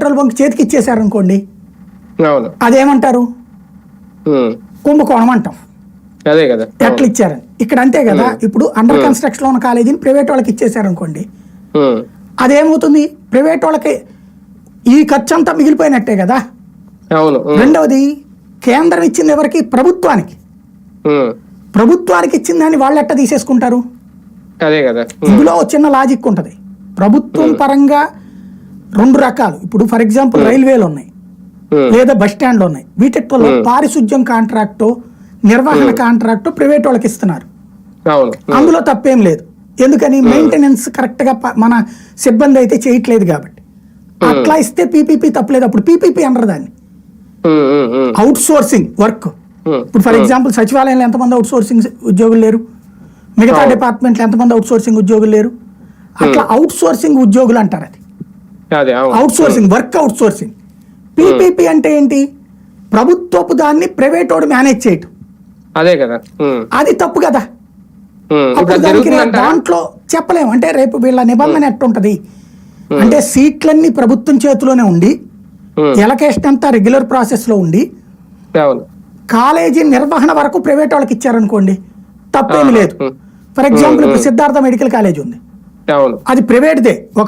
Petrol bunk చేతికి ఇచ్చేసారనుకోండి అవును. అదేమంటారు. కుంభకోణం అంటాం. అదే కదా. ఎట్లా ఇచ్చారని ఇక్కడ అంతే కదా ఇప్పుడు అండర్ కన్స్ట్రక్షన్ ఉన్న కాలేజీని ప్రైవేట్ వాళ్ళకి ఇచ్చేసారనుకోండి ఉమ్. అదేమవుతుంది? ప్రైవేట్ వాళ్ళకి ఈ ఖర్చు అంతా మిగిలిపోయినట్టే కదా. రెండవది కేంద్రం ఇచ్చింది ఎవరికి? ప్రభుత్వానికి. ప్రభుత్వానికి ఇచ్చిన దాన్ని వాళ్ళు ఎట్ట తీసేసుకుంటారు? అదే కదా. ఉమ్. ఇందులో చిన్న లాజిక్ ఉంటుంది. ప్రభుత్వం పరంగా రెండు రకాలు. ఇప్పుడు ఫర్ ఎగ్జాంపుల్ రైల్వేలు ఉన్నాయి ఉమ్. లేదా బస్ స్టాండ్లు ఉన్నాయి వీటిలో పారిశుద్ధ్యం కాంట్రాక్టు నిర్వహణ కాంట్రాక్టు ప్రైవేట్ వాళ్ళకి ఇస్తున్నారు. అందులో తప్పేం లేదు. ఎందుకని మెయింటెనెన్స్ కరెక్ట్గా మన సిబ్బంది అయితే చేయట్లేదు కాబట్టి. అట్లా ఇస్తే పీపీపీ తప్పలేదు. అప్పుడు పీపీపీ అనరు దాన్ని. Outsourcing work. ఇప్పుడు ఫర్ ఎగ్జాంపుల్ సచివాలయంలో ఎంతమంది అవుట్ సోర్సింగ్ ఉద్యోగులు లేరు? మిగతా. డిపార్ట్మెంట్లో ఎంతమంది అవుట్ సోర్సింగ్ ఉద్యోగులు లేరు? అట్లా అవుట్ సోర్సింగ్ ఉద్యోగులు అంటారు అది. Outsourcing work outsourcing PPP అంటే ఏంటి? ప్రభుత్వపు దాన్ని ప్రైవేట్ వాడు మేనేజ్ చేయటం అదే కదా. అది తప్పు కదా. అప్పుడు దానికి దాంట్లో చెప్పలేము. అంటే రేపు వీళ్ళ నిబంధన ఎట్టుంటది? అంటే సీట్లన్నీ ప్రభుత్వం చేతిలోనే ఉండి. ఎలకేషన్ అంతా రెగ్యులర్ ప్రాసెస్లో ఉండి కాలేజీ నిర్వహణ వరకు ప్రైవేట్ వాళ్ళకి ఇచ్చారనుకోండి తప్పేమి లేదు. ఫర్ ఎగ్జాంపుల్ ఇప్పుడు సిద్ధార్థ మెడికల్ కాలేజ్ ఉంది. అది ప్రైవేట్దే ఒక